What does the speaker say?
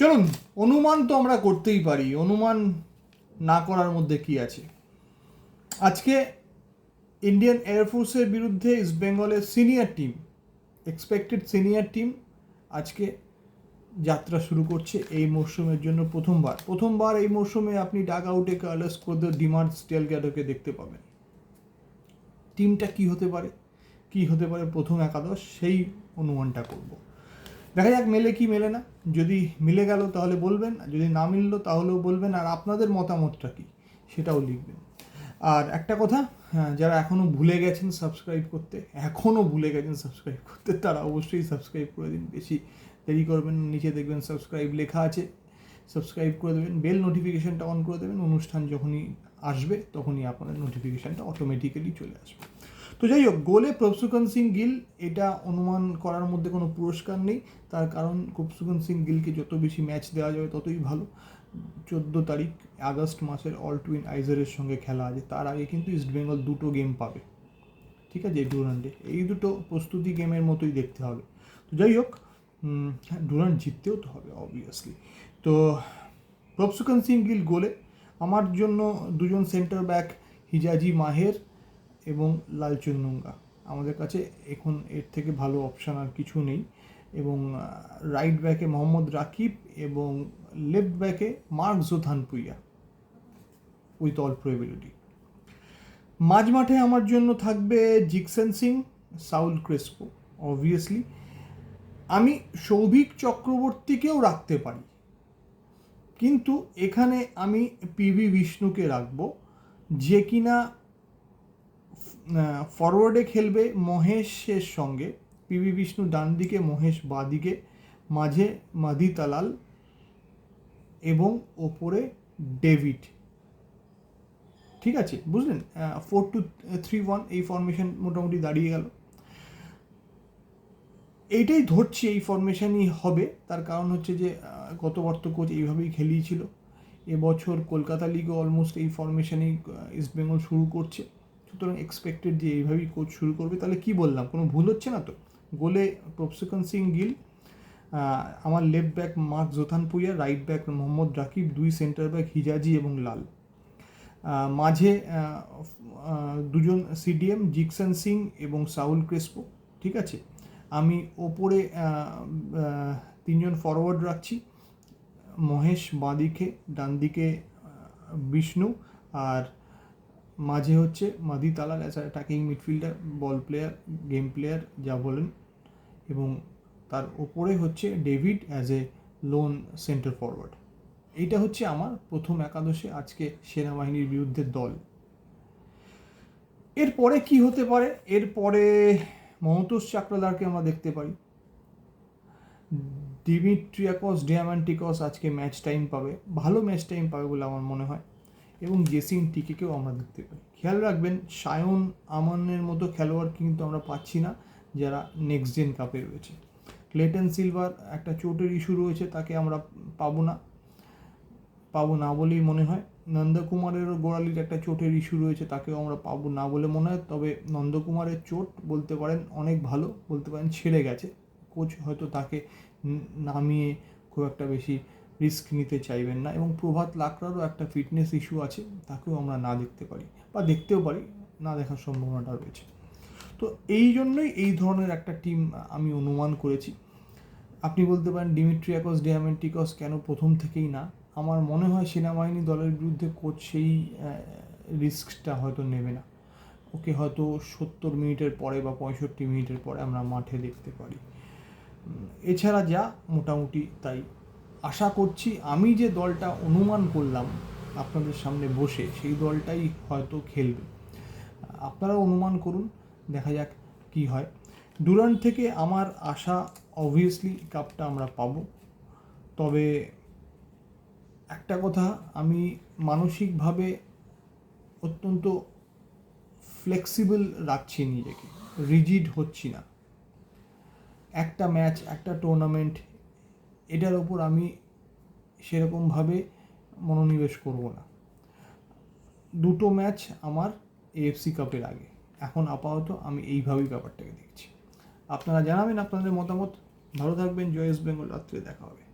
চলুন, অনুমান তো আমরা করতেই পারি, অনুমান না করার মধ্যে কি আছে? আজকে ইন্ডিয়ান এয়ারফোর্সের বিরুদ্ধে ইস্ট বেঙ্গলের senior team expected senior team আজকে যাত্রা শুরু করছে এই মরশুমের জন্য প্রথমবার। প্রথমবার এই মরশুমে আপনি ডাক আউটে কার্লাস ডিমান্ড স্টেল গ্যাডোকে দেখতে পাবেন। টিমটা কি হতে পারে? কি হতে পারে? প্রথম একাদশ, সেই অনুমানটা করব। দেখা যাক মেলে কি মেলে না। যদি মিলে গেল তাহলে বলবেন যদি না মিললো তাহলেও বলবেন আর আপনাদের মতামতটা কি সেটাও লিখবেন। আর একটা কথা হ্যাঁ, যারা এখনও ভুলে গেছেন সাবস্ক্রাইব করতে এখনও ভুলে গেছেন সাবস্ক্রাইব করতে তারা অবশ্যই সাবস্ক্রাইব করে দিন। বেশি দেরি করবেন নিচে দেখবেন সাবস্ক্রাইব লেখা আছে। সাবস্ক্রাইব করে দেবেন বেল নোটিফিকেশানটা অন করে দেবেন। অনুষ্ঠান যখনই আসবে তখনই আপনাদের নোটিফিকেশানটা অটোমেটিক্যালি চলে আসবে। তো যাই হোক গোলে প্রভসুকন সিং গিল এটা অনুমান করার মধ্যে কোনো পুরস্কার নেই। তার কারণ প্রভসুকন সিং গিলকে যত বেশি ম্যাচ দেওয়া যাবে ততই ভালো। চোদ্দ তারিখ আগস্ট মাসের অল টুইন আইজারের সঙ্গে খেলা আছে। তার আগে কিন্তু ইস্টবেঙ্গল দুটো গেম পাবে। ঠিক আছে ডুরান্ডে এই দুটো প্রস্তুতি গেমের মতোই দেখতে হবে। তো যাই হোক উম, হ্যাঁ ডুরান্ড জিততেও তো হবে অবভিয়াসলি তো প্রভসুকন সিং গিল গোলে। আমার জন্য দুজন সেন্টার ব্যাক হিজাজি মাহের। এবং লালচুন্নুঙ্গা আমাদের কাছে এখন এর থেকে ভালো অপশান আর কিছু নেই এবং রাইট ব্যাকে মোহাম্মদ রাকিব এবং লেফট ব্যাকে Mark Zothanpuia with all probability মাঝ মাঠে আমার জন্য থাকবে Jeakson Singh, Saul Crespo obviously আমি সৌভিক চক্রবর্তীকেও রাখতে পারি। কিন্তু এখানে আমি পিভি বিষ্ণুকে রাখব, যে কিনা ফরওয়ার্ডে খেলবে মহেশের সঙ্গে। পিভি বিষ্ণু ডান দিকে মহেশ বাদিকে, মাঝে মাদি তালাল এবং ওপরে ডেভিড। ঠিক আছে, বুঝলেন? ফোর টু থ্রি ওয়ান এই ফরমেশন মোটামুটি দাঁড়িয়ে গেল। এইটাই ধরছি এই ফরমেশনই হবে। তার কারণ হচ্ছে যে গতবার তো কোচ এইভাবেই খেলিয়েছিল। এবছর কলকাতা লিগও অলমোস্ট এই ফরমেশনেই ইস্ট বেঙ্গল শুরু করছে। সুতরাং এক্সপেক্টেড যে এইভাবেই কোচ শুরু করবে, তাহলে কি বললাম? কোনো ভুল হচ্ছে না তো? গোলে প্রফসিকন সিং গিল আমার left back Mark Zothanpuia right back Mohammad Rakib, দুই সেন্টার ব্যাক হিজাজি এবং লাল। মাঝে দুজন সিডিএম, জিকসন সিং এবং সাউল ক্রেসপো, ঠিক আছে? আমি ওপরে তিনজন ফরওয়ার্ড রাখছি, মহেশ বাঁদিকে ডান দিকে বিষ্ণু আর মাঝে হচ্ছে Madih Talal as attacking midfielder ball player game player যা বলেন এবং তার ওপরে হচ্ছে David as a lone centre forward এইটা হচ্ছে আমার প্রথম একাদশে আজকে সেনাবাহিনীর বিরুদ্ধে দল। এরপরে কি হতে পারে? এরপরে মমতোষ চাকরাদারকে আমরা দেখতে পারি। ডিমিট্রিয়াকস ডিয়ামান্টিকস আজকে ম্যাচ টাইম পাবে। ভালো ম্যাচ টাইম পাবে বলে আমার মনে হয়। এবং জেসিন টিকেকেও আমরা দেখতে পাই। খেয়াল রাখবেন, সায়ন, আমানের মতো খেলোয়াড় কিন্তু আমরা পাচ্ছি না যারা নেক্সট জেন কাপে রয়েছে। ক্লেটন সিলভার একটা চোটের ইস্যু রয়েছে, তাকে আমরা পাবো না। পাবো না বলেই মনে হয়। নন্দকুমারেরও গোড়ালির একটা চোটের ইস্যু রয়েছে, তাকেও আমরা পাবো না বলে মনে হয়। তবে নন্দকুমারের চোট বলতে পারেন অনেক ভালো, বলতে পারেন ছেড়ে গেছে। কোচ হয়তো তাকে নামিয়ে খুব একটা বেশি রিস্ক নিতে চাইবেন না এবং প্রভাত লাকড়ারও একটা ফিটনেস ইস্যু আছে, তাকেও আমরা না দেখতে পারি বা দেখতেও পারি, না দেখার সম্ভাবনাটা রয়েছে। তো এই জন্যই এই ধরনের একটা টিম আমি অনুমান করেছি। আপনি বলতে পারেন ডিমিট্রিয়াকস ডিয়ামেন্টিকস কেন প্রথম থেকেই না? আমার মনে হয় সেনাবাহিনী দলের বিরুদ্ধে কোচ সেই রিস্কটা হয়তো নেবে না। ওকে হয়তো সত্তর মিনিটের পরে বা পঁয়ষট্টি মিনিটের পরে আমরা মাঠে দেখতে পারি। এছাড়া যা, মোটামুটি তাই। আশা করছি আমি যে দলটা অনুমান করলাম আপনাদের সামনে বসে, সেই দলটাই হয়তো খেলবে। আপনারা অনুমান করুন, দেখা যাক কি হয়। ডুরান্ট থেকে আমার আশা অবভিয়াসলি কাপটা আমরা পাবো। তবে একটা কথা, আমি মানসিকভাবে অত্যন্ত ফ্লেক্সিবল রাখছি নিজেকে রিজিড হচ্ছি না। একটা ম্যাচ একটা টুর্নামেন্ট এটার ওপর আমি সেরকমভাবে মনোনিবেশ করব না। দুটো ম্যাচ আমার এএফসি কাপের আগে। এখন আপাতত আমি এইভাবেই ব্যাপারটাকে দেখছি। আপনারা জানাবেন আপনাদের মতামত। ভালো থাকবেন। জয়েস বেঙ্গল। রাত্রে দেখা হবে।